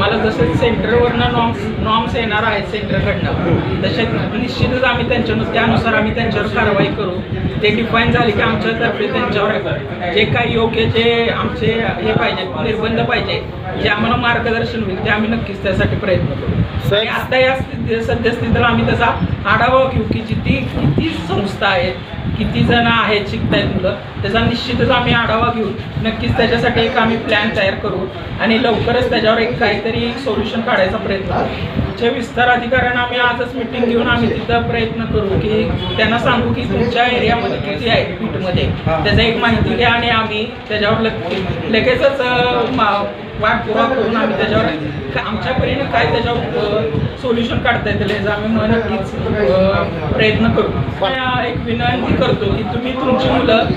जसं सेंटरवरनं norms norms येणार आहेत सेंटरकडनं तसे निश्चितच आम्ही त्यांच्या त्यानुसार आम्ही त्यांच्यावर कारवाई करू. ते डिफाईन झाले की आमच्यातर्फे त्यांच्यावर जे काही योग्य जे आमचे हे पाहिजे निर्बंध पाहिजे जे आम्हाला मार्गदर्शन होईल ते आम्ही नक्कीच त्यासाठी प्रयत्न करू. आणि आता या स्थिती सद्यस्थितीला आम्ही त्याचा आढावा घेऊ की जिथे किती संस्था आहेत किती जण आहेत शिकतायत मुलं त्याचा निश्चितच आम्ही आढावा घेऊ नक्कीच त्याच्यासाठी एक आम्ही प्लॅन तयार करू आणि लवकरच त्याच्यावर एक काहीतरी सोल्युशन काढायचा प्रयत्न करू. विस्तार अधिकाऱ्यांना आम्ही आजच मिटिंग घेऊन आम्ही तिथं प्रयत्न करू की त्यांना सांगू की तुमच्या एरियामध्ये किती आहे पीठमध्ये त्याचा एक माहिती घ्या आणि आम्ही त्याच्यावर लगेचच वाटपुरा करून आम्ही त्याच्यावर आमच्या परीने काय त्याच्यावर सोल्युशन काढता येतील याचा आम्ही नक्कीच प्रयत्न करू. एक विनंती करतो की तुम्ही तुमची मुलं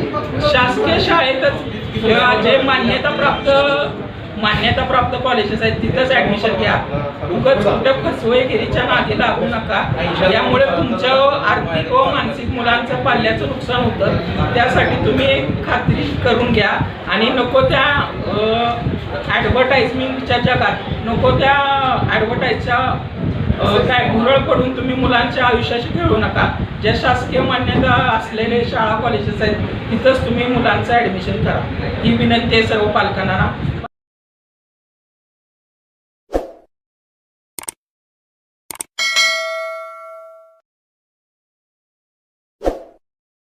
शासकीय शाळेतच किंवा जे मान्यताप्राप्त मान्यताप्राप्त कॉलेजेस आहेत तिथंच ऍडमिशन घ्या. उगाच कुठं फसवेगिरीच्या नादी लागू नका. यामुळे तुमच्या आर्थिक व मानसिक मुलांचं पाल्याचं नुकसान होतं. त्यासाठी तुम्ही एक खात्री करून घ्या. आणि नको त्या ॲडव्हर्टाइजमेंटच्या जगात नको त्या ॲडव्हर्टाईजच्या काय भुरळ पडून तुम्ही मुलांच्या आयुष्याशी खेळू नका. ज्या शासकीय मान्यता असलेले शाळा कॉलेजेस आहेत तिथंच तुम्ही मुलांचं ॲडमिशन करा. ही विनंती आहे सर्व पालकांना.